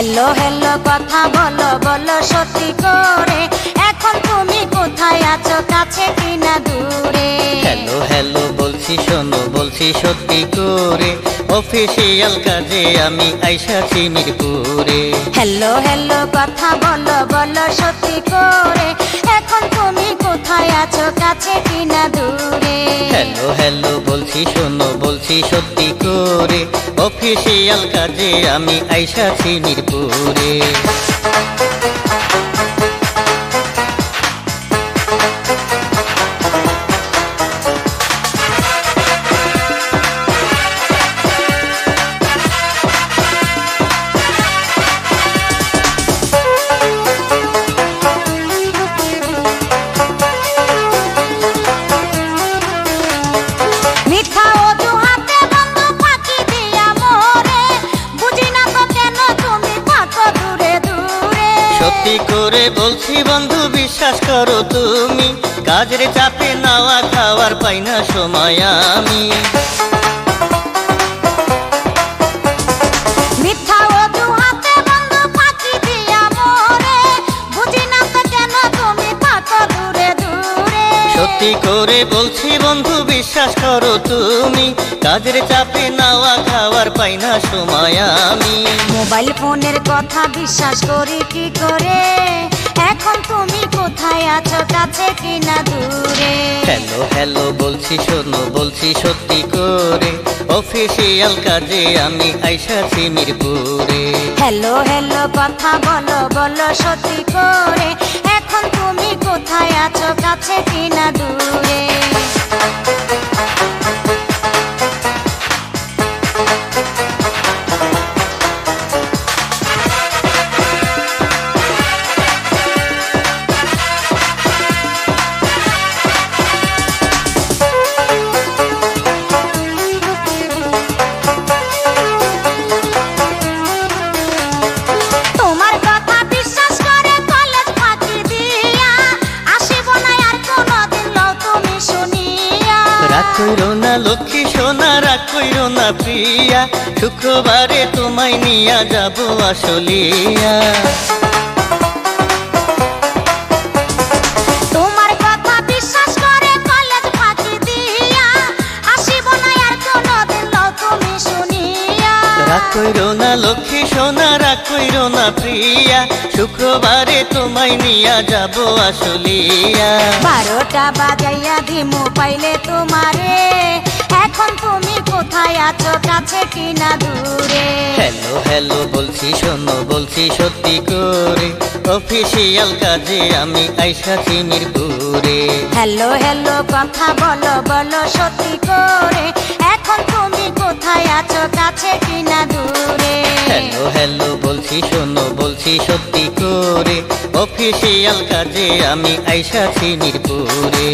Hello hello কথা বলো বলো সত্যি করে। এখন তুমি কোথায় আছো কাছে কিনা দূরে? হ্যালো হ্যালো বলছি শোনো বলছি সত্যি করে। অফিসিয়াল কাজে আমি আইসাছি মিরপুরে। হ্যালো হ্যালো কথা বলো বলো সত্যি করে। এখন তুমি কোথায় আছো কাছে কিনা দূরে? হ্যালো হ্যালো বলছি শোনো বলছি সত্যি করে। অফিসিয়াল কাজে আমি আইসাছি মিরপুরে। করে বলছি বন্ধু বিশ্বাস করো তুমি। কাজের চাপে নাওয়া খাওয়ার পাই না সময় আমি। সত্যি করে বলছি বন্ধু বিশ্বাস করো তুমি কাজের চাপে নাওয়া খাওয়ার পাই না সময় আমি। মোবাইল ফোনের কথা বিশ্বাস করি কি করে? এখন তুমি কোথায় আছো কাছে কিনা দূরে? হ্যালো হ্যালো বলছি শোনো বলছি সত্যি করে। অফিসিয়াল কাজে আমি আইসাছি মিরপুরে। হ্যালো হ্যালো কথা বলো বলো সত্যি করে। এখন তুমি কোথায় আছো কাছে কিনা দূরে? না লক্ষ্মী সোনা রাগ না প্রিয়া। শুক্রবারে তোমায় নিয়া যাব আসলিয়া। রাগ কইরো না লক্ষ্মী সোনা রাগ কইরো না প্রিয়া। শুক্রবারে তোমায় নিয়া যাব আসলিয়া বারোটা বাজাইয়া দিমু পাইলে তোমারে। এখন তুমি কোথায় আছো কাছে কিনা দূরে? হ্যালো হ্যালো বলছি শোনো বলছি সত্যি করে। অফিসিয়াল কাজে আমি আইসাছি মিরপুরে হ্যালো হ্যালো কথা বলো বলো সত্যি করে। এখন তুমি কোথায় আছো শোনো বলছি সত্যি করে। অফিসিয়াল কাজে আমি আইসাছি মিরপুরে